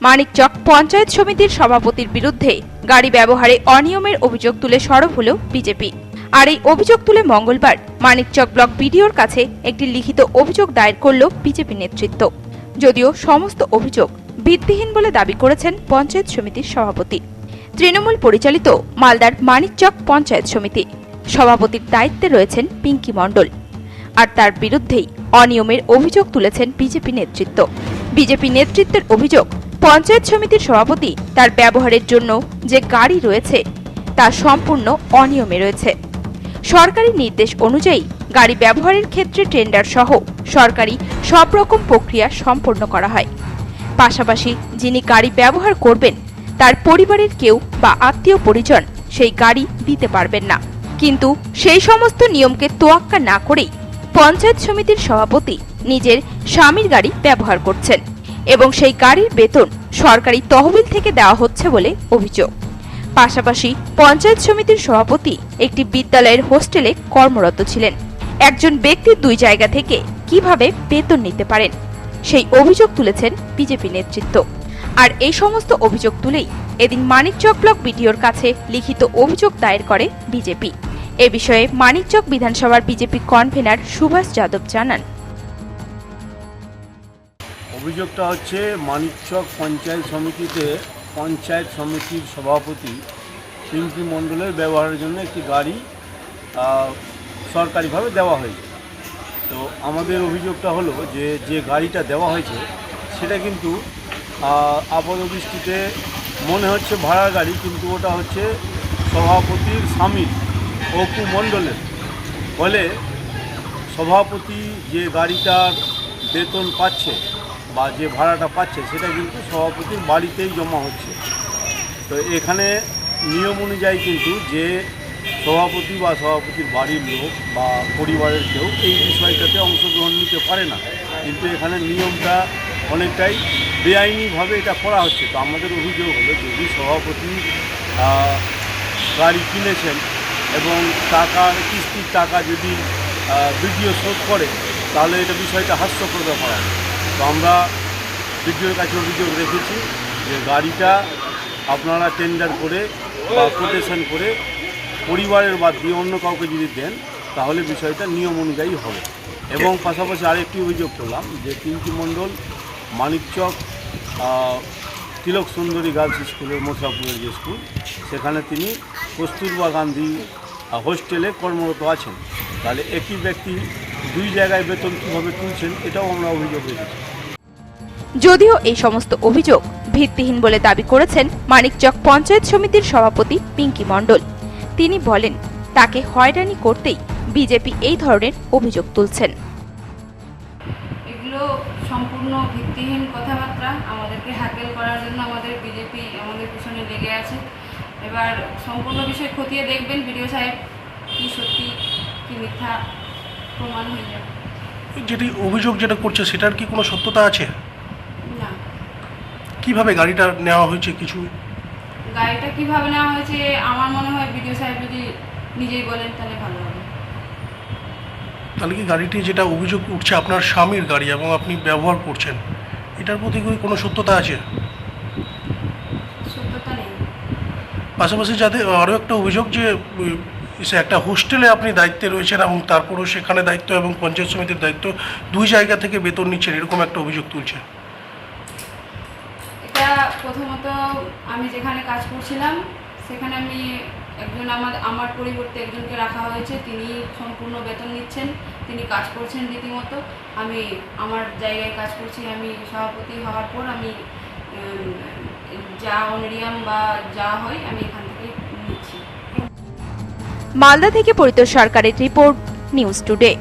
মানিকচক পঞ্চায়েত সমিতির সভাপতির বিরুদ্ধে গাড়ি ব্যবহারে অনিয়মের অভিযোগ তুলে সরব হল বিজেপি। আর এই অভিযোগ তুলে মঙ্গলবার মানিকচক ব্লক বিডিওর কাছে একটি লিখিত অভিযোগ দায়ের করল বিজেপি নেতৃত্ব। যদিও সমস্ত অভিযোগ ভিত্তিহীন বলে দাবি করেছেন পঞ্চায়েত সমিতির সভাপতি। তৃণমূল পরিচালিত মালদার মানিকচক পঞ্চায়েত সমিতি। সভাপতির দায়িত্বে রয়েছেন পিঙ্কি মণ্ডল। আর তার বিরুদ্ধেই অনিয়মের অভিযোগ তুলেছেন বিজেপি নেতৃত্ব। বিজেপি নেতৃত্বের অভিযোগ পঞ্চায়েত সমিতির সভাপতি তার ব্যবহারের জন্য যে গাড়ি রয়েছে, তা সম্পূর্ণ অনিয়মে রয়েছে। সরকারি নির্দেশ অনুযায়ী গাড়ি ব্যবহারের ক্ষেত্রে টেন্ডার সহ সরকারি সব রকম প্রক্রিয়া সম্পন্ন করা হয়। পাশাপাশি যিনি গাড়ি ব্যবহার করবেন, তার পরিবারের কেউ বা আত্মীয় পরিজন সেই গাড়ি দিতে পারবেন না। কিন্তু সেই সমস্ত নিয়মকে তোয়াক্কা না করেই পঞ্চায়েত সমিতির সভাপতি নিজের স্বামীর গাড়ি ব্যবহার করছেন এবং সেই গাড়ির বেতন সরকারি তহবিল থেকে দেওয়া হচ্ছে বলে অভিযোগ। পাশাপাশি পঞ্চায়েত সমিতির সভাপতি একটি বিদ্যালয়ের হোস্টেলে কর্মরত ছিলেন। একজন ব্যক্তি দুই জায়গা থেকে কীভাবে বেতন নিতে পারেন, সেই অভিযোগ তুলেছেন বিজেপি নেতৃত্ব। আর এই সমস্ত অভিযোগ তুলেই এদিন মানিকচক ব্লক বিডিওর কাছে লিখিত অভিযোগ দায়ের করে বিজেপি। এ বিষয়ে মানিকচক বিধানসভার বিজেপি কনভেনার সুভাষ যাদব জানান। অভিযোগটা হচ্ছে মানিকচক পঞ্চায়েত সমিতিতে পঞ্চায়েত সমিতির সভাপতি পিঙ্কি মণ্ডলের ব্যবহারের জন্য একটি গাড়ি সরকারিভাবে দেওয়া হয়েছে। তো আমাদের অভিযোগটা হলো যে যে গাড়িটা দেওয়া হয়েছে, সেটা কিন্তু আপাতদৃষ্টিতে মনে হচ্ছে ভাড়ার গাড়ি, কিন্তু ওটা হচ্ছে সভাপতির স্বামীর অপু মণ্ডলের। ফলে সভাপতি যে গাড়িটার বেতন পাচ্ছে বা যে ভাড়াটা পাচ্ছে সেটা কিন্তু সভাপতির বাড়িতেই জমা হচ্ছে। তো এখানে নিয়ম অনুযায়ী কিন্তু যে সভাপতি বা সভাপতির বাড়ির লোক বা পরিবারের কেউ এই বিষয়টাতে অংশগ্রহণ নিতে পারে না। কিন্তু এখানে নিয়মটা অনেকটাই বেআইনিভাবে এটা করা হচ্ছে। তো আমাদের অভিযোগ হলো যদি সভাপতি গাড়ি কিনেছেন এবং টাকা, কিস্তির টাকা যদি বিডিও শোধ করে, তাহলে এটা বিষয়টা হাস্যকর ব্যাপার তো আমরা বিডিওর কাছে অভিযোগ রেখেছি যে গাড়িটা আপনারা টেন্ডার করে বা কোটেশন করে পরিবারের বাদ দিয়ে অন্য কাউকে যদি দেন, তাহলে বিষয়টা নিয়ম অনুযায়ী হবে। এবং পাশাপাশি আরেকটি অভিযোগ করলাম যে পিঙ্কি মণ্ডল মানিকচক তিলক সুন্দরী গার্লস স্কুলের মোশাপুরের যে স্কুল, সেখানে তিনি কস্তুরবা গান্ধী হোস্টেলে কর্মরত আছেন। তাহলে একই ব্যক্তি দুই জায়গায় বেতন কীভাবে তুলছেন, এটাও আমরা অভিযোগ রেখেছি। যদিও এই সমস্ত অভিযোগ ভিত্তিহীন বলে দাবি করেছেন মানিকচক পঞ্চায়েত সমিতির সভাপতি পিঙ্কি মণ্ডল। তিনি বলেন তাকে হয়রানি করতেই বিজেপি এই ধরনের অভিযোগ তুলছেন। এগুলো সম্পূর্ণ ভিত্তিহীন কথাবার্তা। আমাদেরকে হ্যাকেল করার জন্য আমাদের বিজেপি আমাদের পিছনে লেগে আছে। এবার সম্পূর্ণ বিষয় খতিয়ে দেখবেন বিডিও সাহেব কি সত্যি কি মিথ্যা প্রমাণ হয়ে যাবে। যেটি অভিযোগ যেটা করছে সেটার কি কোনো সত্যতা আছে? কীভাবে গাড়িটা নেওয়া হয়েছে কিছু? গাড়িটা কীভাবে নেওয়া হয়েছে আমার মনে হয় বিডিও সাহেব যদি নিজেই বলেন তাহলে ভালো হবে। তাহলে কি গাড়িটি যেটা অভিযোগ উঠছে আপনার স্বামীর গাড়ি এবং আপনি ব্যবহার করছেন এটার প্রতি কি কোনো সত্যতা আছে? সত্যতা নেই। পাশাপাশি যাতে আরও একটা অভিযোগ যে সে একটা হোস্টেলে আপনি দায়িত্বে রয়েছেন এবং তারপরেও সেখানে দায়িত্ব এবং পঞ্চায়েত সমিতির দায়িত্ব দুই জায়গা থেকে বেতন নিচ্ছেন এরকম একটা অভিযোগ তুলছে প্রথমত আমি যেখানে কাজ করছিলাম, সেখানে আমি একজন আমার আমার পরিবর্তে একজনকে রাখা হয়েছে। তিনি সম্পূর্ণ বেতন নিচ্ছেন, তিনি কাজ করছেন রীতিমতো। আমি আমার জায়গায় কাজ করছি, আমি সভাপতি হওয়ার পর আমি যা অনারিয়াম বা যা হয় আমি এখান থেকে নিচ্ছি। মালদা থেকে পরিতোষ সরকারের রিপোর্ট, নিউজ টুডে।